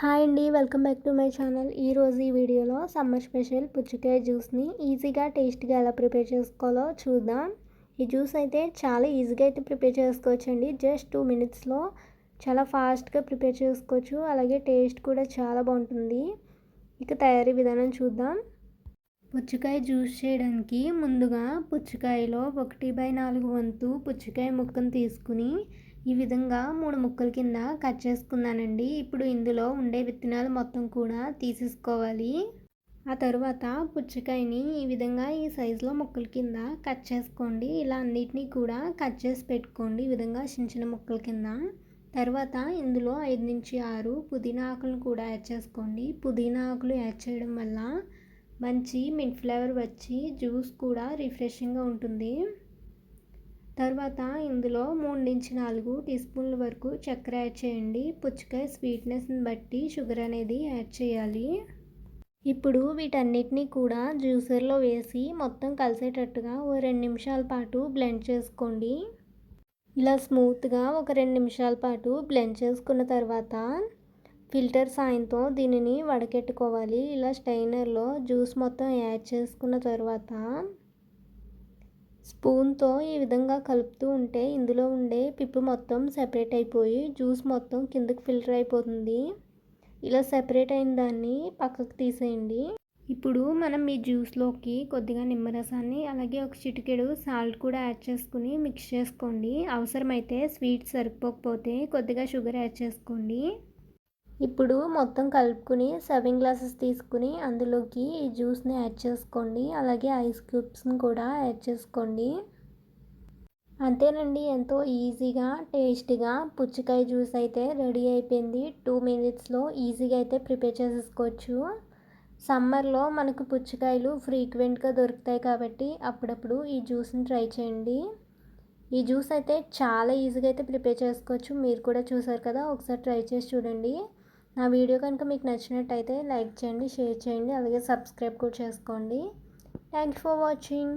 Hi అండి welcome back to my channel. ఈరోజు ఈ వీడియోలో సమ్మర్ స్పెషల్ పుచ్చకాయ జ్యూస్ని ఈజీగా టేస్ట్గా ఎలా ప్రిపేర్ చేసుకోవాలో చూద్దాం. ఈ జ్యూస్ అయితే చాలా ఈజీగా అయితే ప్రిపేర్ చేసుకోవచ్చండి. జస్ట్ టూ మినిట్స్లో చాలా ఫాస్ట్గా ప్రిపేర్ చేసుకోవచ్చు. అలాగే టేస్ట్ కూడా చాలా బాగుంటుంది. ఇక తయారీ విధానం చూద్దాం. పుచ్చకాయ జ్యూస్ చేయడానికి ముందుగా పుచ్చకాయలో ఒకటి బై నాలుగు వంతు పుచ్చకాయ ముక్కను తీసుకుని ఈ విధంగా మూడు ముక్కల కింద కట్ చేసుకున్నానండి. ఇప్పుడు ఇందులో ఉండే విత్తనాలు మొత్తం కూడా తీసేసుకోవాలి. ఆ తర్వాత పుచ్చకాయని ఈ విధంగా ఈ సైజులో ముక్కల కింద కట్ చేసుకోండి. ఇలా అన్నిటినీ కూడా కట్ చేసి పెట్టుకోండి ఈ విధంగా చిన్న చిన్న ముక్కల కింద. తర్వాత ఇందులో ఐదు నుంచి ఆరు పుదీనా ఆకులను కూడా యాడ్ చేసుకోండి. పుదీనా ఆకులు యాడ్ చేయడం వల్ల మంచి మింట్ ఫ్లేవర్ వచ్చి జ్యూస్ కూడా రిఫ్రెషింగ్గా ఉంటుంది. తర్వాత ఇందులో మూడు నుంచి నాలుగు టీ స్పూన్ల వరకు చక్కెర యాడ్ చేయండి. పుచ్చకాయ స్వీట్నెస్ని బట్టి షుగర్ అనేది యాడ్ చేయాలి. ఇప్పుడు వీటన్నిటినీ కూడా జ్యూసర్లో వేసి మొత్తం కలిసేటట్టుగా ఓ రెండు నిమిషాల పాటు బ్లెండ్ చేసుకోండి. ఇలా స్మూత్గా ఒక రెండు నిమిషాల పాటు బ్లెండ్ చేసుకున్న తర్వాత ఫిల్టర్ సాయంతో దీనిని వడకెట్టుకోవాలి. ఇలా స్టైనర్లో జ్యూస్ మొత్తం యాడ్ చేసుకున్న తర్వాత స్పూన్తో ఈ విధంగా కలుపుతూ ఉంటే ఇందులో ఉండే పిప్పు మొత్తం సెపరేట్ అయిపోయి జ్యూస్ మొత్తం కిందకి ఫిల్టర్ అయిపోతుంది. ఇలా సెపరేట్ అయిన దాన్ని పక్కకు తీసేయండి. ఇప్పుడు మనం ఈ జ్యూస్లోకి కొద్దిగా నిమ్మరసాన్ని అలాగే ఒక చిటికెడు సాల్ట్ కూడా యాడ్ చేసుకుని మిక్స్ చేసుకోండి. అవసరమైతే స్వీట్ సరిపోకపోతే కొద్దిగా షుగర్ యాడ్ చేసుకోండి. ఇప్పుడు మొత్తం కలుపుకుని సర్వింగ్ గ్లాసెస్ తీసుకుని అందులోకి ఈ జ్యూస్ని యాడ్ చేసుకోండి. అలాగే ఐస్ క్యూబ్స్ని కూడా యాడ్ చేసుకోండి. అంతేనండి ఎంతో ఈజీగా టేస్టీగా పుచ్చకాయ జ్యూస్ అయితే రెడీ అయిపోయింది. టూ మినిట్స్లో ఈజీగా అయితే ప్రిపేర్ చేసేసుకోవచ్చు. సమ్మర్లో మనకు పుచ్చకాయలు ఫ్రీక్వెంట్గా దొరుకుతాయి కాబట్టి అప్పుడప్పుడు ఈ జ్యూస్ని ట్రై చేయండి. ఈ జ్యూస్ అయితే చాలా ఈజీగా అయితే ప్రిపేర్ చేసుకోవచ్చు. మీరు కూడా చూసారు కదా ఒకసారి ట్రై చేసి చూడండి. నా వీడియో కనుక మీకు నచ్చినట్టయితే లైక్ చేయండి షేర్ చేయండి అలాగే సబ్స్క్రైబ్ కూడా చేసుకోండి. Thank for watching.